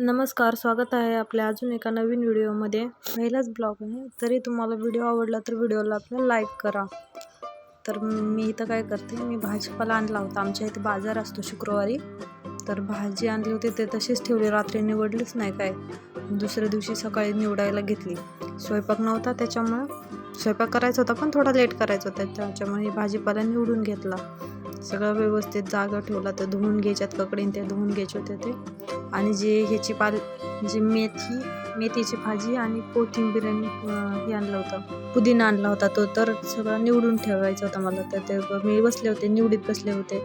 नमस्कार स्वागत आहे आपल्या अजून एका नवीन व्हिडिओमध्ये. पहिलाच ब्लॉग आहे. तरी तुम्हाला व्हिडिओ आवडला तर व्हिडिओला आपल्याला लाईक करा. तर मी इथं काय करते मी भाजीपाला आणला होता. आमच्या इथे बाजार असतो शुक्रवारी. तर भाजी आणली होती ते तशीच ठेवली. रात्री निवडलीच नाही काय. दुसऱ्या दिवशी सकाळी निवडायला घेतली. स्वयंपाक नव्हता त्याच्यामुळं. स्वयंपाक करायचा होता पण थोडा लेट करायचा होता. त्याच्यामुळे भाजीपाला निवडून घेतला. सगळं व्यवस्थित जागा ठेवला तर धुवून घ्यायच्यात ककडीन ते धुवून घ्यायचे होते ते. आणि जे ह्याची पाल जी मेथी मेथीची भाजी आणि कोथिंबीर आणि हे आणलं होतं. पुदिना आणला होता तो तर सगळं निवडून ठेवायचा होता मला. तर ते मी बसले होते निवडीत बसले होते.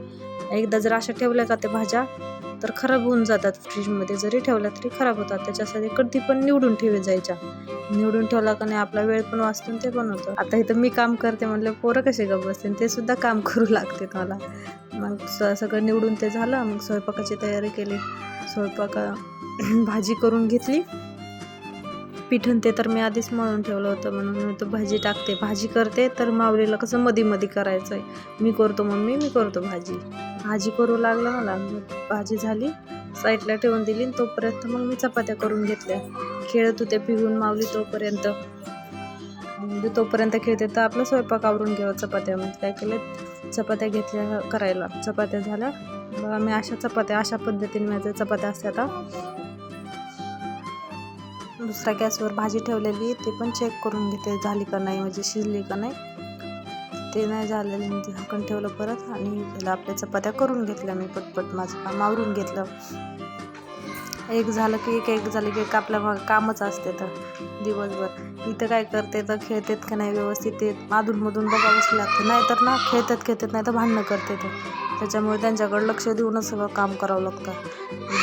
एकदा जर अशा ठेवल्या का त्या भाज्या तर खराब होऊन जातात फ्रीजमध्ये. जरी ठेवल्या तरी खराब होतात. त्याच्यासाठी कधी पण निवडून ठेवे जायच्या. निवडून ठेवला का नाही आपला वेळ पण वाचतो ते पण होतं. आता इथं मी काम करते म्हणलं पोरं कसे गप बसते ते सुद्धा काम करू लागते मला. मग सगळं निवडून ते झालं. मग स्वयंपाकाची तयारी केली. स्वयंपाक भाजी करून घेतली. पिठन ते तर मी आधीच मळून ठेवलं होतं म्हणून मी तो भाजी टाकते. भाजी करते तर मावलीला कसं मधी मधी करायचं आहे मी करतो मम्मी मी करतो भाजी. भाजी करू लागलं मला. भाजी झाली साईडला ठेवून दिली आणि तोपर्यंत मग मी चपात्या करून घेतल्या. खेळत होते पिहून मावली तोपर्यंत. म्हणजे तोपर्यंत खेळते तर आपलं स्वयंपाक आवरून घेऊ चपात्या. मग काय केलं? चपात्या घेतल्या करायला. चपात्या झाल्या. मग मी अशा चपात्या अशा पद्धतीने माझ्या चपात्या असतात दुसऱ्या गॅसवर भाजी ठेवलेली ती पण चेक करून घेते झाली का नाही म्हणजे शिजली का नाही. ते नाही झालेलं मी ते म्हणजे झाकण ठेवलं परत आणि त्याला आपल्या चपात्या करून घेतल्या मी पटपट. माझं काम आवरून घेतलं. एक झालं की एक एक झालं की एक आपल्या कामच असते तर दिवसभर. इथं काय करते तर खेळतात का नाही व्यवस्थित ते अधूनमधून बघावंच लागतं नाही तर ना खेळतात खेळतात नाही तर भांडणं करते ते. त्याच्यामुळे त्यांच्याकडे लक्ष देऊनच सगळं काम करावं लागतं.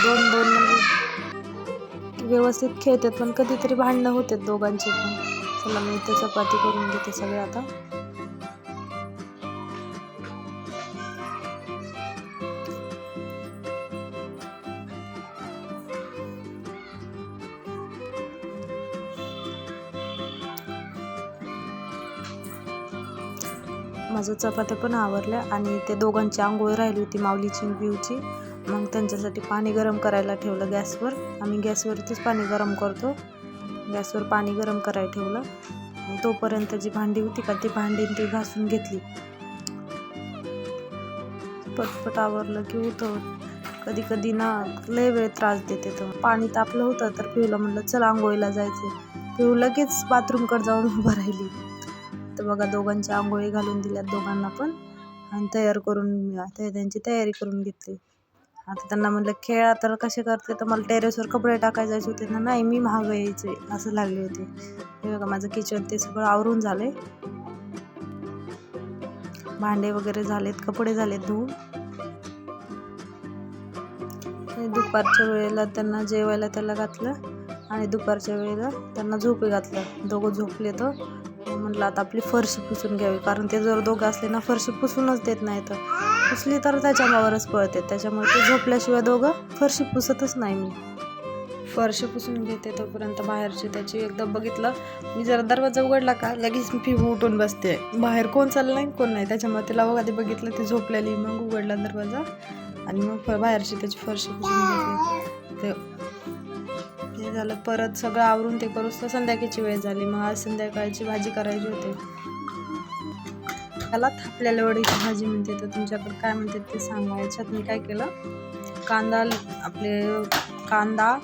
दोन दोन व्यवस्थित खेळतात पण कधीतरी भांडणं होतात दोघांचे पण. चला मी इथे चपाती करून घेते सगळे आता. माझं चपात्या पण आवरल्या आणि ते दोघांची आंघोळ राहिली होती माऊलीची आणि बिऊची त्यांच्यासाठी पाणी गरम करायला ठेवलं गॅसवर. आम्ही गॅसवरतीच पाणी गरम करतो. गॅसवर पाणी गरम करायला ठेवलं. तोपर्यंत जी भांडी होती का ती भांडी ती घासून घेतली. पटपट आवरलं की होतं कधी कधी ना लय वेळ त्रास देते तर पाणी तापलं होतं तर पिऊला म्हणलं चल आंघोळीला जायचं. पिऊ लगेच बाथरूमकडे जाऊन उभं राहिली. तर बघा दोघांच्या आंघोळी घालून दिल्यात दोघांना पण. आणि तयार करून त्यांची तयारी करून घेतली. आता त्यांना म्हणलं खेळा तर कसे करते? तर मला टेरेसवर कपडे टाकायचे जायचे होते. ना नाही मी महाग यायचे. असं लागले होते. हे बघा माझं किचन ते सगळं आवरून झाले भांडे वगैरे झालेत कपडे झालेत धुवून. दुपारच्या वेळेला त्यांना जेवायला त्याला घातलं आणि दुपारच्या वेळेला त्यांना झोपे घातलं. दोघं झोपले तर. म्हटलं आता आपली फरशी पुसून घ्यावी कारण ते जर दोघं असले ना फरशी पुसूनच देत नाही तर. पुसली तर त्याच्या अंगावरच पळते. त्याच्यामुळे ते झोपल्याशिवाय दोघं फरशी पुसतच नाही मी. फरशी पुसून घेते तोपर्यंत बाहेरची त्याची एकदा बघितलं. मी जरा दरवाजा उघडला का लगेच मी उठून बसते. बाहेर कोण चाललं नाही कोण नाही. त्याच्यामुळे तिला बघा ते बघितलं ती झोपलेली. मग उघडला दरवाजा. आणि मग फ- बाहेरची त्याची फरशी पुसून घेते. ते हे झालं परत सगळं आवरून ते करूस तर संध्याकाळची वेळ झाली. मग आज संध्याकाळची भाजी करायची होती. त्याला थापलेल्या वडीची भाजी म्हणते तर तुमच्याकडे काय म्हणतात ते सांगा. याच्यात मी काय केलं? कांदा आपले कांदा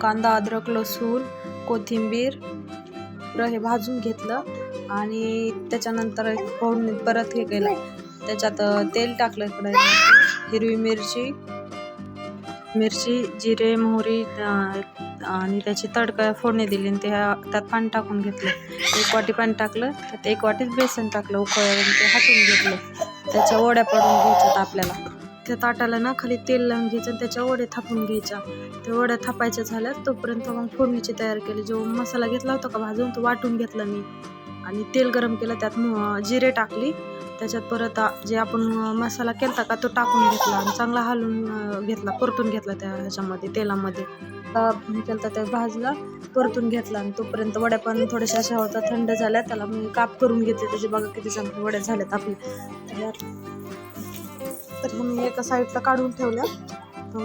कांदा अद्रक लसूण कोथिंबीर हे भाजून घेतलं आणि त्याच्यानंतर एक फोडणी परत हे केलं. त्याच्यात तेल टाकलं इकडे. हिरवी मिरची मिरची जिरे मोहरी आणि त्याची तडका फोडणी दिली आणि त्या त्यात पाणी टाकून घेतलं. एक वाटी पाणी टाकलं त्यात एक वाटीच बेसन टाकलं उकळून ते हाटून घेतलं. त्याच्या वड्या पडून घ्यायच्यात आपल्याला. त्या ताटाला ना खाली तेल लावून घ्यायचं आणि त्याच्या वड्या थापून घ्यायच्या. त्या वड्या थापायच्या झाल्या तोपर्यंत मग फोडणीची तयार केली. जो मसाला घेतला होता का भाजून तो वाटून घेतला मी. आणि तेल गरम केलं त्यात जिरे टाकली. त्याच्यात परत जे आपण मसाला केलता का तो टाकून घेतला आणि चांगला हलवून घेतला परतून घेतला त्या ह्याच्यामध्ये तेलामध्ये. अ, केलता त्या भाजला परतून घेतला आणि तोपर्यंत वड्या पण थोड्याशा अशा होता थंड झाल्या. त्याला मी काप करून घेतले. त्याचे बघा किती चांगल्या वड्या झाल्यात आपल्या तयार. तर मी एका साईडला काढून ठेवल्या.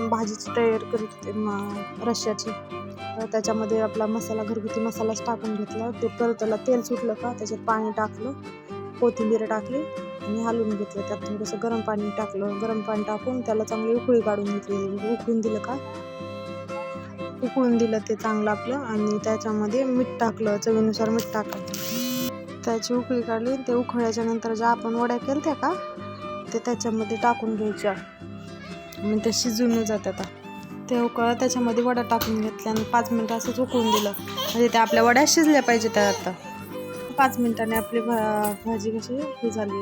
भाजीची तयार करत होते म- त्याच्यामध्ये आपला मसाला घरगुती मसालाच टाकून घेतला. ते परत त्याला तेल सुटलं का त्याच्यात पाणी टाकलं कोथिंबीर टाकली. आणि हलवून घेतलं त्यात थोडंसं गरम पाणी टाकलं. गरम पाणी टाकून त्याला चांगली उकळी काढून घेतली. म्हणजे उकळून दिलं का? उकळून दिलं ते चांगलं आपलं आणि त्याच्यामध्ये मीठ टाकलं चवीनुसार मीठ टाकलं. त्याची उकळी काढली ते उकळल्याच्या नंतर ज्या आपण वड्या केल्या का ते त्याच्यामध्ये टाकून घ्यायच्या. मग ते शिजून जातात ते उकळ त्याच्यामध्ये वड्या टाकून घेतल्या आणि पाच मिनटं असंच उकळून दिलं. म्हणजे त्या आपल्या वड्या शिजल्या पाहिजे त्या आता. पाच मिनिटाने आपली भा भाजी कशी ही झाली.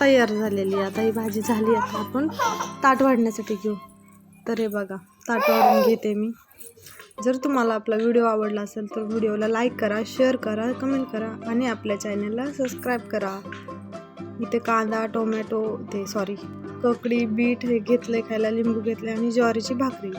तयार झालेली आता ही भाजी झाली आता आपण ताट वाढण्यासाठी घेऊ. तर हे बघा ताट वाढून घेते मी. जर तुम्हाला आपला व्हिडिओ आवडला असेल तर व्हिडिओला लाईक करा शेअर करा कमेंट करा आणि आपल्या चॅनलला सबस्क्राईब करा. इथे कांदा टोमॅटो ते सॉरी ककडी बीट हे घेतले खायला लिंबू घेतले आणि ज्वारीची भाकरी.